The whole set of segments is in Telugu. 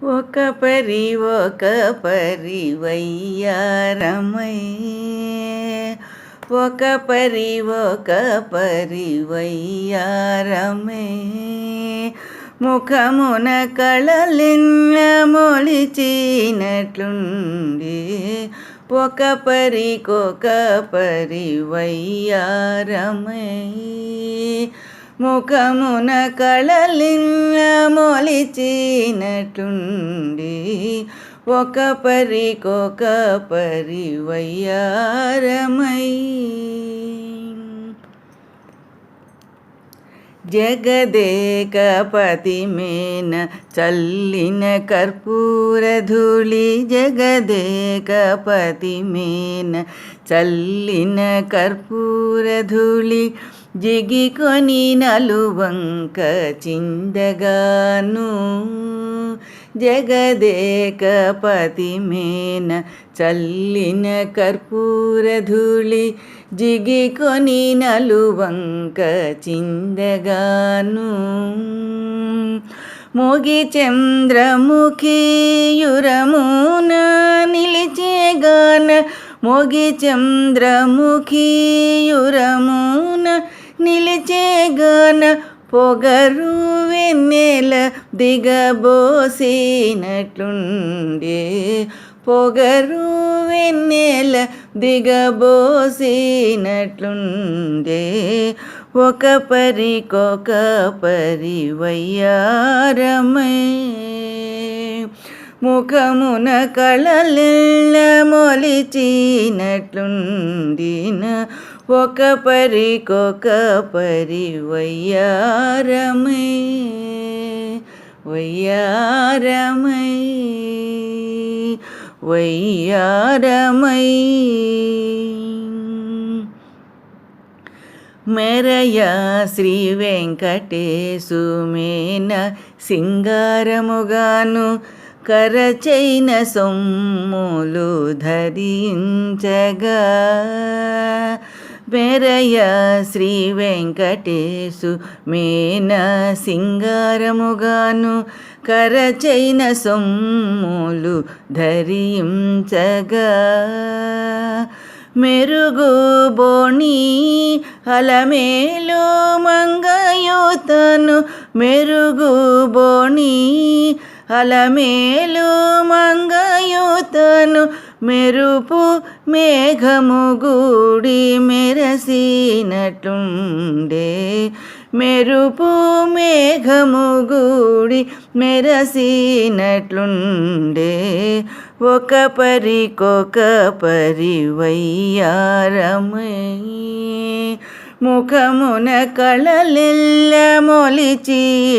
ఒక పరి ఒక పరి వయ్యారమై ఒక పరి ఒక పరి వయ్యారమే ముఖమున కళలిన్న మొలిచినట్లుండి ఒక పరికొక పరి వయ్యారమే ముఖమున కళలిన్న మొలిచినట్లుండి ఒక పరికొక పరి వయ్యారమై జగదేకపతి మేన చల్లిన కర్పూర ధూళి జిగికొని నలువంక చిందగాను. జగదేకపతి మేన చల్లిన కర్పూర ధూళి జిగికొని నలువంక చిందగాను. మోగి చంద్రముఖీయురమున నిలిచేగాన మోగి చంద్రముఖీయురమున నిలిచేగాన పొగరు వెన్నెల దిగబోసినట్లుండే. పొగరు వెన్నెల దిగబోసినట్లుండే. ఒక పరికొక పరి వయ్యారమై ముఖమున కళలెల్ల మొలిచినట్లుండిన ఒక పరికొక పరి వయ్యారమై వయ్యారమై వయ్యారమై. మెరయ శ్రీ వెంకటేశు మేన సింగారముగాను కరచైన సొమ్ములు ధరించగా మెరయ శ్రీ వెంకటేశు మేన సింగారముగాను కరచైన సొమ్ములు ధరించగా. మెరుగు బోణి అలమేలు మంగయూతను మెరుగు బోణి అలమేలు మంగ మెరుపు మేఘము గూడి మెరసినట్లుండే. మెరుపు మేఘము గూడి మెరసినట్లుండే. ఒక పరికొక పరి వయ్యారమై ముఖమున కళలెల్ల మొలిచినట్లుండే.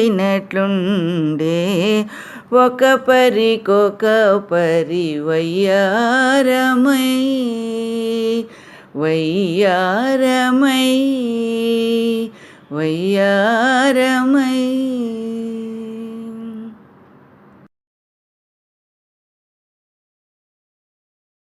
ఒక పరికొక పరి వయ్యారమై. వయ్యారమై వయ్యారమై.